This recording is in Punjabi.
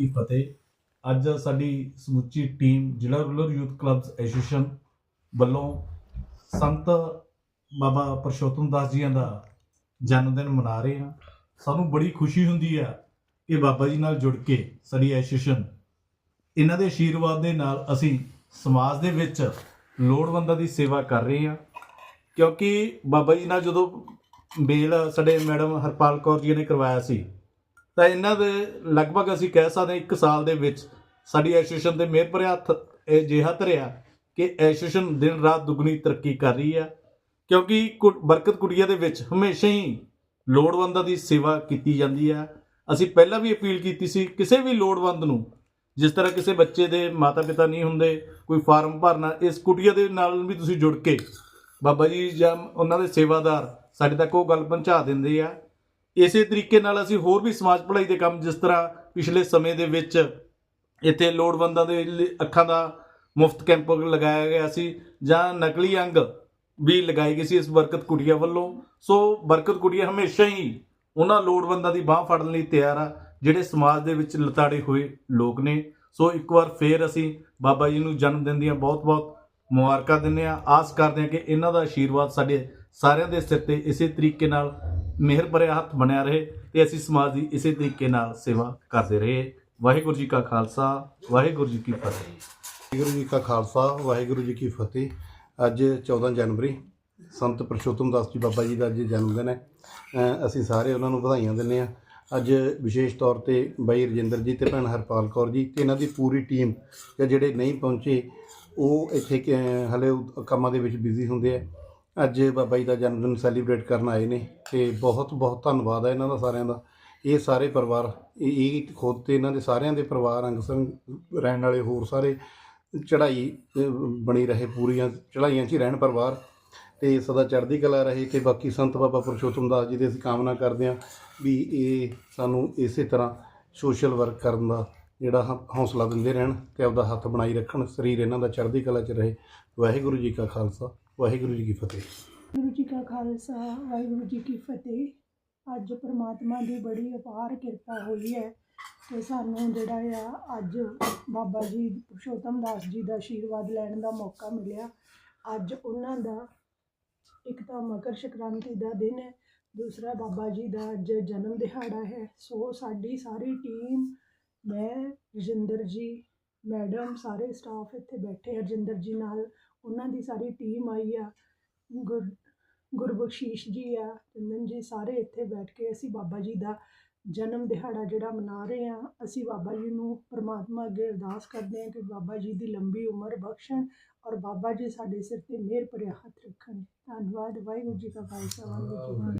ਕੀ ਫਤਿਹ। ਅੱਜ ਸਾਡੀ ਸਮੁੱਚੀ ਟੀਮ ਜ਼ਿਲ੍ਹਾ ਰੂਰਲ ਯੂਥ ਕਲੱਬਸ ਐਸੋਸੀਏਸ਼ਨ ਵੱਲੋਂ ਸੰਤ ਬਾਬਾ ਪਰਸ਼ੋਤਮ ਦਾਸ ਜੀਆਂ ਦਾ ਜਨਮ ਦਿਨ ਮਨਾ ਰਹੇ ਹਾਂ। ਸਾਨੂੰ ਬੜੀ ਖੁਸ਼ੀ ਹੁੰਦੀ ਆ ਕਿ ਬਾਬਾ ਜੀ ਨਾਲ ਜੁੜ ਕੇ ਸਾਡੀ ਐਸੋਸੀਏਸ਼ਨ ਇਹਨਾਂ ਦੇ ਆਸ਼ੀਰਵਾਦ ਦੇ ਨਾਲ ਅਸੀਂ ਸਮਾਜ ਦੇ ਵਿੱਚ ਲੋੜਵੰਦਾਂ ਦੀ ਸੇਵਾ ਕਰ ਰਹੇ ਹਾਂ। ਕਿਉਂਕਿ ਬਾਬਾ ਜੀ ਨਾਲ ਜਦੋਂ ਮੇਲ ਸਾਡੇ ਮੈਡਮ ਹਰਪਾਲ ਕੌਰ ਜੀ ਨੇ ਕਰਵਾਇਆ ਸੀ ਤਾਂ ਇਹਨਾਂ ਦੇ ਲਗਭਗ ਅਸੀਂ ਕਹਿ ਸਕਦੇ ਹਾਂ 1 ਸਾਲ ਦੇ ਵਿੱਚ ਸਾਡੀ ਐਸੋਸੀਏਸ਼ਨ ਦੇ ਮਿਹਰ ਭਰਿਆ ਹੱਥ ਇਹ ਜਿਹਾ ਧਰਿਆ ਕਿ ਐਸੋਸੀਏਸ਼ਨ ਦਿਨ ਰਾਤ ਦੁੱਗਣੀ ਤਰੱਕੀ ਕਰ ਰਹੀ ਆ, ਕਿਉਂਕਿ ਕੁ- ਬਰਕਤ ਕੁੜੀਆਂ ਦੇ ਵਿੱਚ ਹਮੇਸ਼ਾ ਹੀ ਲੋੜਵੰਦਾਂ ਦੀ ਸੇਵਾ ਕੀਤੀ ਜਾਂਦੀ ਆ। ਅਸੀਂ ਪਹਿਲਾਂ ਵੀ ਅਪੀਲ ਕੀਤੀ ਸੀ, ਕਿਸੇ ਵੀ ਲੋੜਵੰਦ ਨੂੰ, ਜਿਸ ਤਰ੍ਹਾਂ ਕਿਸੇ ਬੱਚੇ ਦੇ ਮਾਤਾ-ਪਿਤਾ ਨਹੀਂ ਹੁੰਦੇ, ਕੋਈ ਫਾਰਮ ਭਰਨਾ, ਇਸ ਕੁਟੀਆ ਦੇ ਨਾਲ ਵੀ ਤੁਸੀਂ ਜੁੜ ਕੇ ਬਾਬਾ ਜੀ ਜਾਂ ਉਹਨਾਂ ਦੇ ਸੇਵਾਦਾਰ ਸਾਡੇ ਤੱਕ ਉਹ ਗੱਲ ਪਹੁੰਚਾ ਦਿੰਦੇ ਆ। ਇਸੇ ਤਰੀਕੇ ਨਾਲ ਅਸੀਂ ਹੋਰ ਵੀ ਸਮਾਜ ਭਲਾਈ ਦੇ ਕੰਮ ਜਿਸ ਤਰ੍ਹਾਂ ਪਿਛਲੇ ਸਮੇਂ ਦੇ ਵਿੱਚ ਇੱਥੇ ਲੋੜਵੰਦਾਂ ਦੇ ਅੱਖਾਂ ਦਾ ਮੁਫਤ ਕੈਂਪ ਲਗਾਇਆ ਗਿਆ ਸੀ ਜਾਂ ਨਕਲੀ ਅੰਗ ਵੀ ਲਗਾਈ ਗਈ ਸੀ ਇਸ ਬਰਕਤ ਕੁੜੀਆ ਵੱਲੋਂ। ਸੋ ਬਰਕਤ ਕੁੜੀਆ ਹਮੇਸ਼ਾ ਹੀ ਉਹਨਾਂ ਲੋੜਵੰਦਾਂ ਦੀ ਬਾਹ ਫੜਨ ਲਈ ਤਿਆਰ ਆ, ਜਿਹੜੇ ਸਮਾਜ ਦੇ ਵਿੱਚ ਲਤਾੜੇ ਹੋਏ ਲੋਕ ਨੇ। ਸੋ ਇੱਕ ਵਾਰ ਫੇਰ ਅਸੀਂ ਬਾਬਾ ਜੀ ਨੂੰ ਜਨਮ ਦਿਨ ਦੀਆਂ ਬਹੁਤ-ਬਹੁਤ ਮੁਬਾਰਕਾਂ ਦਿੰਦੇ ਆ ਆਸ ਕਰਦੇ ਹਾਂ ਕਿ ਇਹਨਾਂ ਦਾ ਆਸ਼ੀਰਵਾਦ ਸਾਡੇ ਸਾਰਿਆਂ ਦੇ ਸਿਰ ਤੇ ਇਸੇ ਤਰੀਕੇ ਨਾਲ ਮਿਹਰ ਭਰਿਆ ਹੱਥ ਬਣਿਆ ਰਹੇ ਤੇ ਅਸੀਂ ਸਮਾਜ ਦੀ ਇਸੇ ਤਰੀਕੇ ਨਾਲ ਸੇਵਾ ਕਰਦੇ ਰਹੇ। ਵਾਹਿਗੁਰੂ ਜੀ ਕਾ ਖਾਲਸਾ, ਵਾਹਿਗੁਰੂ ਜੀ ਕੀ ਫਤਿਹ। ਵਾਹਿਗੁਰੂ ਜੀ ਕਾ ਖਾਲਸਾ, ਵਾਹਿਗੁਰੂ ਜੀ ਕੀ ਫਤਿਹ। ਅੱਜ 14 ਜਨਵਰੀ, ਸੰਤ ਪ੍ਰਸ਼ੋਤਮ ਦਾਸ ਜੀ ਬਾਬਾ ਜੀ ਦਾ ਅੱਜ ਜਨਮ ਦਿਨ ਹੈ। ਅਸੀਂ ਸਾਰੇ ਉਹਨਾਂ ਨੂੰ ਵਧਾਈਆਂ ਦਿੰਦੇ ਹਾਂ। ਅੱਜ ਵਿਸ਼ੇਸ਼ ਤੌਰ ਤੇ ਬਾਈ ਰਜਿੰਦਰ ਜੀ ਤੇ ਭੈਣ ਹਰਪਾਲ ਕੌਰ ਜੀ ਤੇ ਇਹਨਾਂ ਦੀ ਪੂਰੀ ਟੀਮ ਜਾਂ ਜਿਹੜੇ ਨਹੀਂ ਪਹੁੰਚੇ, ਉਹ ਇੱਥੇ ਹਲੇ ਕੰਮਾਂ ਦੇ ਵਿੱਚ ਬਿਜ਼ੀ ਹੁੰਦੇ ਆ। ਅੱਜ ਬਾਬਾ ਜੀ ਦਾ ਜਨਮ ਦਿਨ ਸੈਲੀਬ੍ਰੇਟ ਕਰਨ ਆਏ ਨੇ ਤੇ ਬਹੁਤ ਬਹੁਤ ਧੰਨਵਾਦ ਹੈ ਇਹਨਾਂ ਦਾ ਸਾਰਿਆਂ ਦਾ। ਇਹ ਸਾਰੇ ਪਰਿਵਾਰ, ਇਹ ਇਹ ਖੁਦ ਤੇ ਇਹਨਾਂ ਦੇ ਸਾਰਿਆਂ ਦੇ ਪਰਿਵਾਰ ਅੰਗ ਸੰਗ ਰਹਿਣ ਵਾਲੇ ਹੋਰ ਸਾਰੇ ਚੜ੍ਹਾਈ ਬਣੀ ਰਹੇ, ਪੂਰੀਆਂ ਚੜ੍ਹਾਈਆਂ 'ਚ ਹੀ ਰਹਿਣ ਪਰਿਵਾਰ। ਤੇ ਸਦਾ ਚੜ੍ਹਦੀ ਕਲਾ ਰਹੇ ਤੇ ਬਾਕੀ ਸੰਤ ਬਾਬਾ ਪੁਰਸ਼ੋਤਮ ਦਾਸ ਜੀ ਦੇ ਅਸੀਂ ਕਾਮਨਾ ਕਰਦੇ ਹਾਂ ਵੀ ਇਹ ਸਾਨੂੰ ਇਸੇ ਤਰ੍ਹਾਂ ਸੋਸ਼ਲ ਵਰਕ ਕਰਨ ਦਾ ਜਿਹੜਾ ਹ- ਹੌਸਲਾ ਦਿੰਦੇ ਰਹਿਣ ਤੇ ਆਪਦਾ ਹੱਥ ਬਣਾਈ ਰੱਖਣ, ਸਰੀਰ ਇਹਨਾਂ ਦਾ ਚੜ੍ਹਦੀ ਕਲਾ 'ਚ ਰਹੇ। ਵਾਹਿਗੁਰੂ ਜੀ ਕਾ ਖਾਲਸਾ। ਵਾਹਿਗੁਰੂ ਜੀ ਕੀ ਫਤਿਹ। ਵਾਹਿਗੁਰੂ ਜੀ ਕਾ ਖਾਲਸਾ, ਵਾਹਿਗੁਰੂ ਜੀ ਕੀ ਫਤਿਹ। ਅੱਜ ਪ੍ਰਮਾਤਮਾ ਦੀ ਬੜੀ ਅਪਾਰ ਕਿਰਪਾ ਹੋਈ ਹੈ ਕਿ ਸਾਨੂੰ ਜਿਹੜਾ ਆ ਅੱਜ ਬਾਬਾ ਜੀ, ਪੁਰਸ਼ੋਤਮ ਦਾਸ ਜੀ ਦਾ ਆਸ਼ੀਰਵਾਦ ਲੈਣ ਦਾ ਮੌਕਾ ਮਿਲਿਆ। ਅੱਜ ਉਹਨਾਂ ਦਾ ਇੱਕ ਤਾਂ ਮਕਰ ਸੰਕ੍ਰਾਂਤੀ ਦਾ ਦਿਨ ਹੈ, ਦੂਸਰਾ ਬਾਬਾ ਜੀ ਦਾ ਅੱਜ ਜਨਮ ਦਿਹਾੜਾ ਹੈ। ਸੋ ਸਾਡੀ ਸਾਰੀ ਟੀਮ, ਮੈਂ, ਰਜਿੰਦਰ ਜੀ ਮੈਡਮ ਸਾਰੇ ਸਟਾਫ ਇੱਥੇ ਬੈਠੇ ਹਰਜਿੰਦਰ ਜੀ ਨਾਲ, ਉਹਨਾਂ ਦੀ ਸਾਰੀ ਟੀਮ ਆਈ ਆ, ਗੁਰ ਗੁਰਬਖਸ਼ੀਸ਼ ਜੀ ਆ ਚੰਦਨ ਜੀ ਸਾਰੇ ਇੱਥੇ ਬੈਠ ਕੇ ਅਸੀਂ ਬਾਬਾ ਜੀ ਦਾ ਜਨਮ ਦਿਹਾੜਾ ਜਿਹੜਾ ਮਨਾ ਰਹੇ ਹਾਂ ਅਸੀਂ ਬਾਬਾ ਜੀ ਨੂੰ ਪ੍ਰਮਾਤਮਾ ਅੱਗੇ ਅਰਦਾਸ ਕਰਦੇ ਹਾਂ ਕਿ ਬਾਬਾ ਜੀ ਦੀ ਲੰਬੀ ਉਮਰ ਬਖਸ਼ਣ ਔਰ ਬਾਬਾ ਜੀ ਸਾਡੇ ਸਿਰ ਤੇ ਮਿਹਰ ਭਰਿਆ ਹੱਥ ਰੱਖਣ। ਧੰਨਵਾਦ, ਵਾਹਿਗੁਰੂ ਜੀ ਕਾ ਖਾਲਸਾ, ਵਾਹਿਗੁਰੂ ਜੀ ਕੀ ਫਤਿਹ।